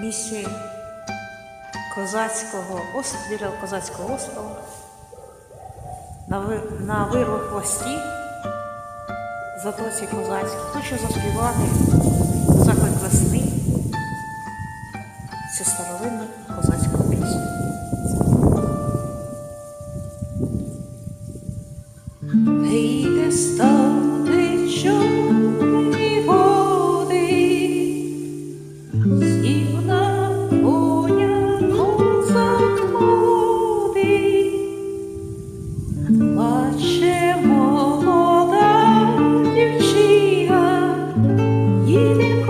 місці козацького острова, козацького острова, на, ви- на вирву хвості, затоці козацькій. Хочу заспівати заклик весни. Це старовинну козацьку пісню. Гей, де став 一年。